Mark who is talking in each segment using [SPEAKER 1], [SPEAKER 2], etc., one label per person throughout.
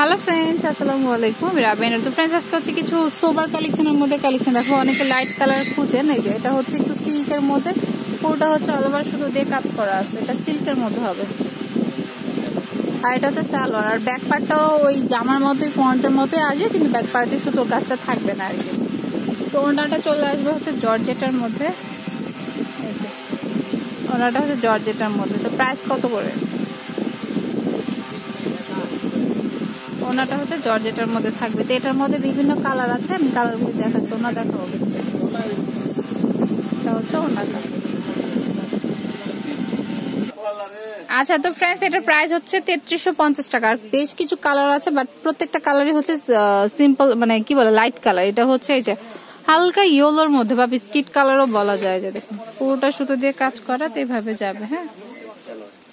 [SPEAKER 1] Hello friends আসসালামু আলাইকুম রাবেন। তো ফ্রেন্ডস আজকে হচ্ছে কিছু সোবার কালেকশনের মধ্যে কালেকশন দেখো। অনেকে লাইট কালার খুঁজেন এই যে, এটা হচ্ছে একটু সিল্কের মধ্যে। পুরোটা হচ্ছে অল ওভার শুধু দিয়ে কাজ করা আছে। এটা সিল্কের মধ্যে হবে। আর এটা হচ্ছে সালোয়ার। আর ব্যাক পার্টটাও ওই জামার মধ্যে ফ্রন্টের মধ্যে আসবে, কিন্তু ব্যাক পার্টে সুতোর কাজটা থাকবে না আর কি। তো ওনাটা চলে আসবে হচ্ছে জর্জেটার মধ্যে। ওনাটা হচ্ছে জর্জেটার মধ্যে। তো প্রাইস কত করে? ওনাটা হচ্ছে জর্জেটার মধ্যে থাকবে। তো এটার মধ্যে বিভিন্ন কালার আছে, আমি কালারগুলো দেখাচ্ছি, ওনা দেখাবো এটা হচ্ছে ওনাটা আচ্ছা তো ফ্রেন্ডস এটার প্রাইস হচ্ছে তেত্রিশশো পঞ্চাশ টাকা। আর বেশ কিছু কালার আছে বাট প্রত্যেকটা কালারই হচ্ছে সিম্পল মানে কি বলে লাইট কালার এটা হচ্ছে এই যে হালকা ইয়েলোর মধ্যে বা বিস্কিট কালারও বলা যায় যে দেখুন। পুরোটা সুতো দিয়ে কাজ করা তো এইভাবে যাবে হ্যাঁ?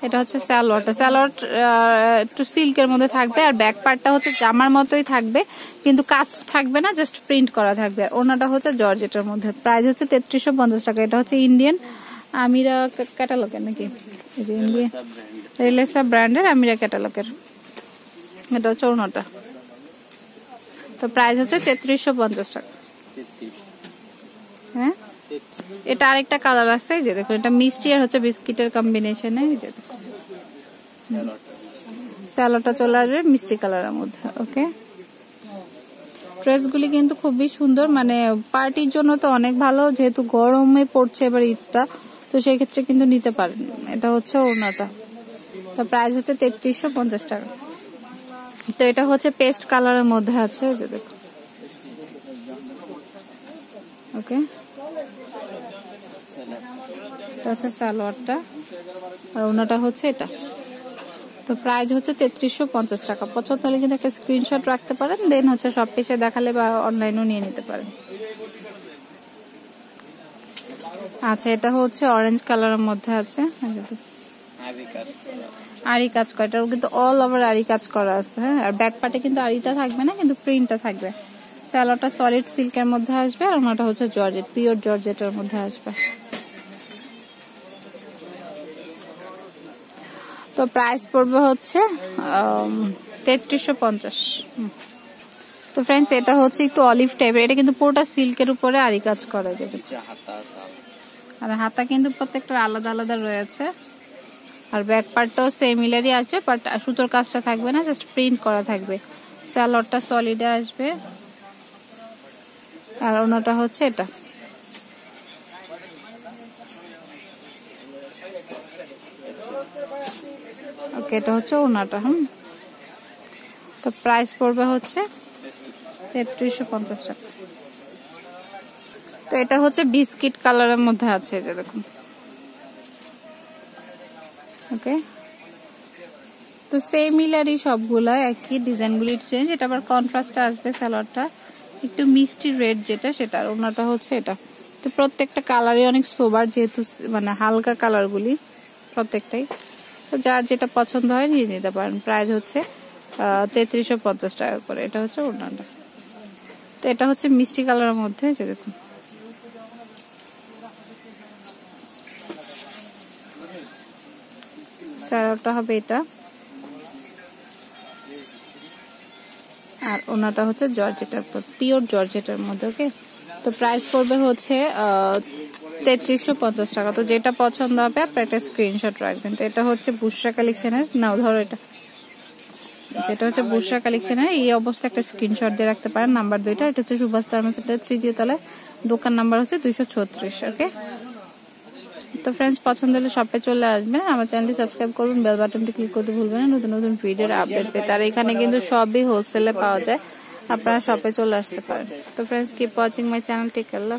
[SPEAKER 1] এটা হচ্ছে স্যালোয়ারটা। স্যালোয়ার একটু সিল্কের মধ্যে থাকবে আর ব্যাক পার্টটা হচ্ছে জামার মতোই থাকবে, কিন্তু কাজ থাকবে না জাস্ট প্রিন্ট করা থাকবে। আর ওনাটা হচ্ছে জর্জেটের মধ্যে। প্রাইস হচ্ছে তেত্রিশশো পঞ্চাশ টাকা। এটা হচ্ছে ইন্ডিয়ান আমিরা ক্যাটালগের নাকি? এই যে ইন্ডিয়ান রিলেসা ব্র্যান্ডের আমিরা ক্যাটালগের এটা হচ্ছে ওনাটা। তো প্রাইস হচ্ছে তেত্রিশশো পঞ্চাশ টাকা। হ্যাঁ? এটা আরেকটা কালার আছে যে দেখুন, এটা মিষ্টি আর হচ্ছে বিস্কিটের কম্বিনেশনে যে দেখুন। স্যালোটা চলে আসবে মিষ্টি কালারের মধ্যে, ওকে? ড্রেসগুলি কিন্তু খুবই সুন্দর মানে পার্টির জন্য তো অনেক ভালো, যেহেতু গরমে পড়ছে এবার ঈদটা, তো সেই ক্ষেত্রে কিন্তু নিতে পারেন। এটা হচ্ছে ওড়নাটা। তো প্রাইস হচ্ছে তেত্রিশশো পঞ্চাশ টাকা। তো এটা হচ্ছে পেস্ট কালারের মধ্যে আছে যে দেখুন ওকে? হচ্ছে সালোয়ারটা, আর ওনাটা হচ্ছে এটা। তো প্রাইস হচ্ছে তেত্রিশশো পঞ্চাশ টাকা। পছন্দ হলে কিন্তু একটা স্ক্রিনশট রাখতে পারেন দেন হচ্ছে সব পিসে দেখালে বা অনলাইনেও নিয়ে নিতে পারেন। আচ্ছা এটা হচ্ছে অরেঞ্জ কালারের মধ্যে আছে। আরি কাজ করা। এটাও কিন্তু অল ওভার আরি কাজ করা আছে হ্যাঁ? আর ব্যাক পার্টে কিন্তু আরিটা থাকবে না কিন্তু প্রিন্টটা থাকবে। স্যালোটা সলিড সিল্কের মধ্যে আসবে আর ওনাটা হচ্ছে জর্জেট পিওর জর্জেটের মধ্যে আসবে। তো প্রাইস পড়বে হচ্ছে তেত্রিশশো পঞ্চাশ। তো ফ্রেন্ডস এটা হচ্ছে একটু অলিভ টাইপের এটা কিন্তু পুরোটা সিল্কের উপরে আরি কাজ করা যাবে আর হাতা কিন্তু প্রত্যেকটা আলাদা আলাদা রয়েছে। আর ব্যাক পার্টটাও সেমিলারই আসবে বাট সুতোর কাজটা থাকবে না জাস্ট প্রিন্ট করা থাকবে। স্যালোডটা সলিডে আসবে। আর ওনাটা হচ্ছে এটা। ওকে, এটা হচ্ছে ওনাটা, হুম? তো প্রাইস পড়বে হচ্ছে তেত্রিশশো পঞ্চাশ টাকা। তো এটা হচ্ছে বিস্কিট কালারের মধ্যে আছে যে দেখুন। ওকে? তো সেমিলারই সবগুলা, একই ডিজাইনগুলি চেঞ্জ এটা আবার কন্ট্রাস্টে আসবে স্যালাডটা একটু মিষ্টি রেড যেটা, সেটা, আর ওনাটা হচ্ছে এটা। তো প্রত্যেকটা কালারই অনেক সোবার যেহেতু মানে হালকা কালারগুলি। প্রত্যেকটাই। তো যার যেটা পছন্দ হয় নিয়ে নিতে পারেন। প্রাইস হচ্ছে তেত্রিশশো পঞ্চাশ টাকা করে। এটা হচ্ছে ওনাটা তো এটা হচ্ছে মিষ্টি কালারের মধ্যে যে দেখুন। হবে এটা। আর ওনাটা হচ্ছে জর্জেটার মধ্যে তো প্রাইস পড়বে হচ্ছে তেত্রিশশো পঞ্চাশ টাকা। তো যেটা পছন্দ হবে, আপনি একটা স্ক্রিনশট রাখবেন। তো এটা হচ্ছে বুসরা কালেকশনের নাও ধরো এটা। যেটা হচ্ছে বুসরা কালেকশনের এই অবস্থা একটা স্ক্রিনশট দিয়ে রাখতে পারেন, নাম্বার দুইটা, এটা হচ্ছে সুভাষ থার্মাসেটের তৃতীয় তলায়। দোকান নাম্বার হচ্ছে দুইশো ছত্রিশ ওকে তো ফ্রেন্ডস পছন্দ হলে শপে চলে আসবেন। আমার চ্যানেলটি সাবস্ক্রাইব করবেন বেল বাটনটি ক্লিক করতে ভুলবেন না, নতুন নতুন ভিডিওর আপডেট পেতে। আর এখানে কিন্তু সবই হোলসেলে পাওয়া যায়। আপনারা শপে চলে আসতে পারেন। তো friends keep watching my channel take Allah